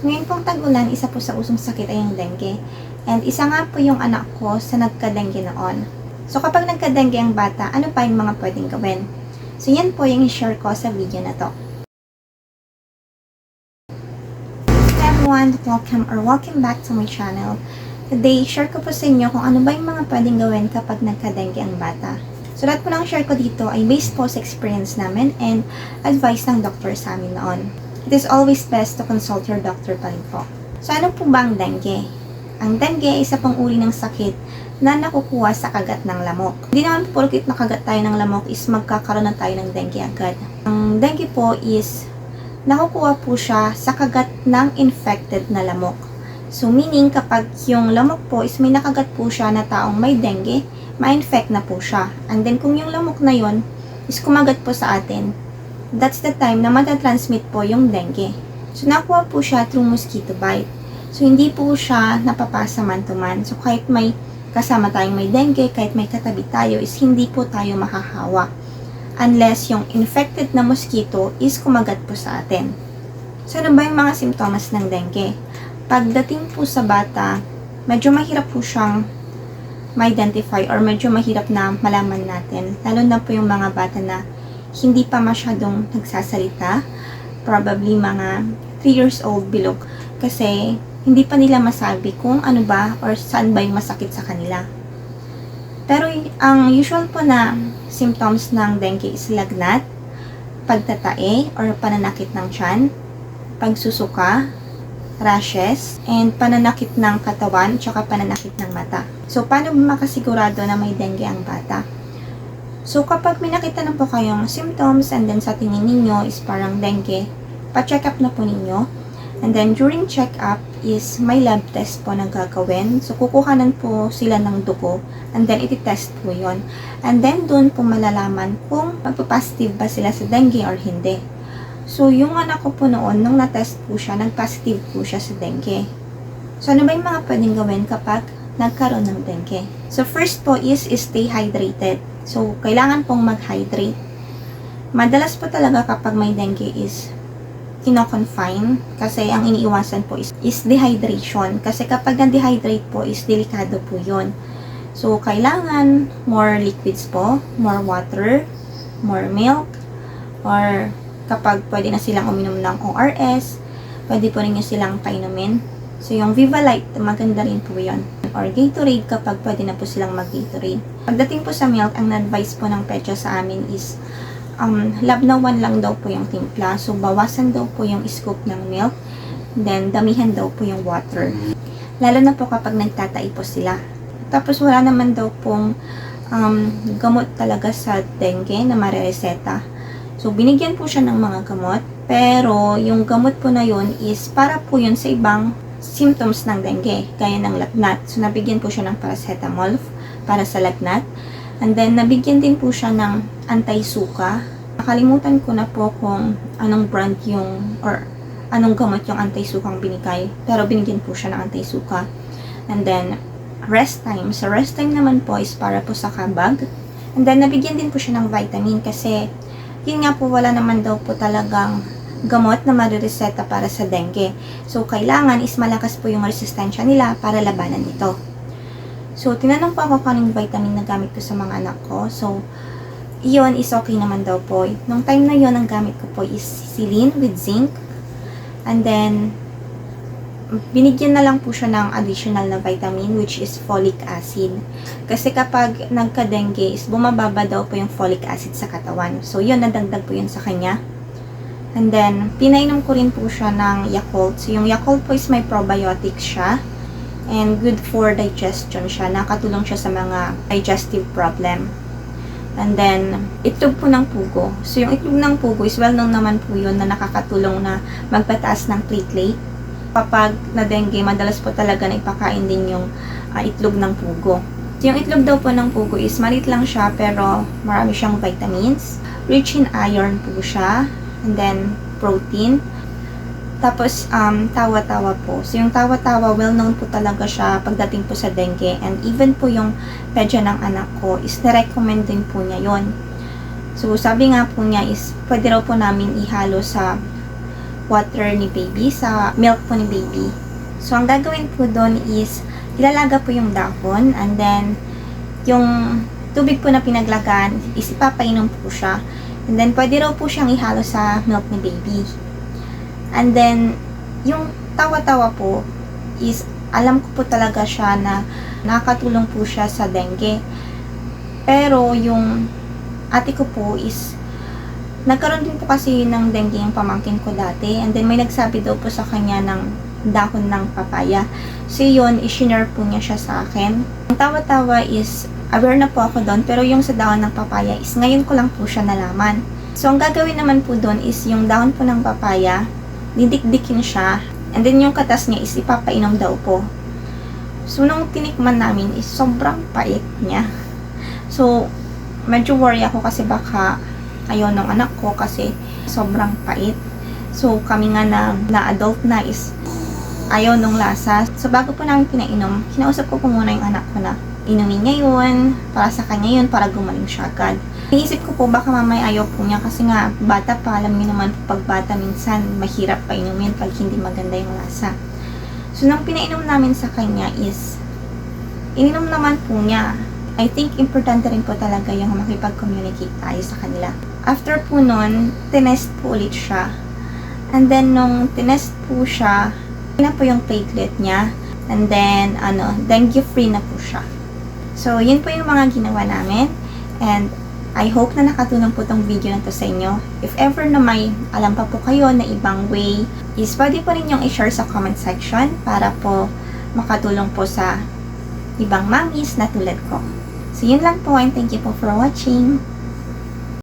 Ngayon pong tag-ulan, isa po sa usong sakit ay yung dengue. And isa nga po yung anak ko sa nagka-dengue noon. So kapag nagka-dengue ang bata, ano pa yung mga pwedeng gawin? So yan po yung share ko sa video na to. Everyone, welcome or welcome back to my channel. Today, share ko po sa inyo kung ano ba yung mga pwedeng gawin kapag nagka-dengue ang bata. So lahat po ng share ko dito ay based po sa experience namin and advice ng doctor sa amin noon. It is always best to consult your doctor pa rin po. So ano po ba ang dengue? Ang dengue ay isa pang uri ng sakit na nakukuha sa kagat ng lamok. Hindi naman po porkit nakagat tayo ng lamok is magkakaroon na tayo ng dengue agad. Ang dengue po is nakukuha po siya sa kagat ng infected na lamok. So meaning kapag yung lamok po is may nakagat po siya na taong may dengue, ma-infect na po siya. And then kung yung lamok na yon is kumagat po sa atin, that's the time na matatransmit po yung dengue. So nakuha po siya through mosquito bite. So hindi po siya napapasa man to man. So kahit may kasama tayong may dengue, kahit may katabi tayo, is hindi po tayo mahahawa. Unless yung infected na mosquito is kumagat po sa atin. So ano ba yung mga simptomas ng dengue? Pagdating po sa bata, medyo mahirap po siyang ma-identify or medyo mahirap na malaman natin. Lalo na po yung mga bata na hindi pa masyadong nagsasalita. Probably mga 3 years old below. Kasi hindi pa nila masabi kung ano ba or saan ba yung masakit sa kanila. Pero ang usual po na symptoms ng dengue is lagnat, pagtatae or pananakit ng tiyan, pagsusuka, rashes, and pananakit ng katawan, tsaka pananakit ng mata. So, paano makasigurado na may dengue ang bata? So, kapag may nakita na po kayong symptoms and then sa tingin ninyo is parang dengue, pa-check up na po ninyo. And then, during check-up is may lab test po na gagawin. So, kukuhanan po sila ng dugo and then iti-test po yon And then, doon po malalaman kung magpa-positive ba sila sa dengue or hindi. So, yung anak ko po noon, nung na-test po siya, nag-positive po siya sa dengue. So, ano ba yung mga pwedeng gawin kapag nagkaroon ng dengue? So, first po is, stay hydrated. So, kailangan pong mag-hydrate. Madalas po talaga kapag may dengue is kino-confine kasi ang iniiwasan po is, is dehydration. Kasi kapag na-dehydrate po is delikado po yun. So, kailangan more liquids po, more water, more milk, or kapag pwede na silang uminom ng ORS, pwede po rin nyo silang painumin. So, yung Viva Light, maganda rin po yun. Or Gatorade kapag pwede na po silang mag-Gatorade. Pagdating po sa milk, ang advice po ng pecha sa amin is um, lab na one lang daw po yung timpla. So, bawasan daw po yung scoop ng milk. Then, damihan daw po yung water. Lalo na po kapag nagtatai po sila. Tapos, wala naman daw pong um, gamot talaga sa dengue na marereseta. So, binigyan po siya ng mga gamot. Pero, yung gamot po na yun is para po yun sa ibang symptoms ng dengue, gaya ng lagnat. So, nabigyan po siya ng paracetamol para sa lagnat. And then, nabigyan din po siya ng anti-suka. Nakalimutan ko na po kung anong brand yung, or anong gamot yung anti-sukang binigay. Pero binigyan po siya ng anti-suka. And then, rest time. So, rest time naman po is para po sa kabag. And then, nabigyan din po siya ng vitamin kasi, yun nga po, wala naman daw po talagang gamot na marireseta para sa dengue. So, kailangan is malakas po yung resistensya nila para labanan ito. So, tinanong po ako kung vitamin na gamit ko sa mga anak ko. So, iyon is okay naman daw po. Nung time na yon ang gamit ko po is silin with zinc. And then, binigyan na lang po siya ng additional na vitamin which is folic acid. Kasi kapag nagka-dengue is bumababa daw po yung folic acid sa katawan. So, yun, nadagdag po yun sa kanya. And then, pinainom ko rin po siya ng Yakult. So, yung Yakult po is may probiotics siya. And good for digestion siya. Nakatulong siya sa mga digestive problem. And then, itlog po ng pugo. So, yung itlog ng pugo is well known naman po yun na nakakatulong na magpataas ng platelet. Kapag na dengue, madalas po talaga na ipakain din yung ah, itlog ng pugo. So, yung itlog daw po ng pugo is malit lang siya pero marami siyang vitamins. Rich in iron po siya. And then, protein. Tapos, um, tawa-tawa po. So, yung tawa-tawa, well-known po talaga siya pagdating po sa dengue. And even po yung pedya ng anak ko is na-recommend din po niya yon So, sabi nga po niya is, pwede raw po namin ihalo sa water ni baby, sa milk po ni baby. So, ang gagawin po doon is, ilalaga po yung dahon, and then, yung tubig po na pinaglagan is ipapainom po siya. And then, pwede raw po siyang ihalo sa milk ni baby. And then, yung tawa-tawa po is, alam ko po talaga siya na nakakatulong po siya sa dengue. Pero, yung ate ko po is, nagkaroon din po kasi ng dengue yung pamangkin ko dati. And then, may nagsabi daw po sa kanya ng dahon ng papaya. So, yun, isinare po niya siya sa akin. Ang tawa-tawa is, aware na po ako doon, pero yung sa dahon ng papaya is, ngayon ko lang po siya nalaman. So, ang gagawin naman po doon is, yung dahon po ng papaya, didikdikin siya, and then yung katas niya is ipapainom daw po. So, nung tinikman namin is, sobrang pait niya. So, medyo worry ako kasi baka ayaw ng anak ko kasi sobrang pait. So, kami nga na, na adult na is ayaw nung lasa. So, bago po namin pinainom, kinausap ko po muna yung anak ko na inumin niya yun, para sa kanya yun, para gumaling siya agad. Naisip ko po baka mamaya ayaw po niya kasi nga bata pa, alam niyo naman pag bata minsan mahirap pa inumin pag hindi maganda yung lasa. So, nung pinainom namin sa kanya is, ininom naman po niya. I think importante rin po talaga yung makipag-communicate tayo sa kanila. After po nun, tinest po ulit siya. And then, nung tinest po siya, na po yung platelet niya. And then, ano, dengue-free na po siya. So, yun po yung mga ginawa namin. And, I hope na nakatulong po tong video na to sa inyo. If ever na may alam pa po kayo na ibang way, is pwede po rin yung i-share sa comment section para po makatulong po sa ibang mamis na tulad ko. So, yun lang po and thank you po for watching.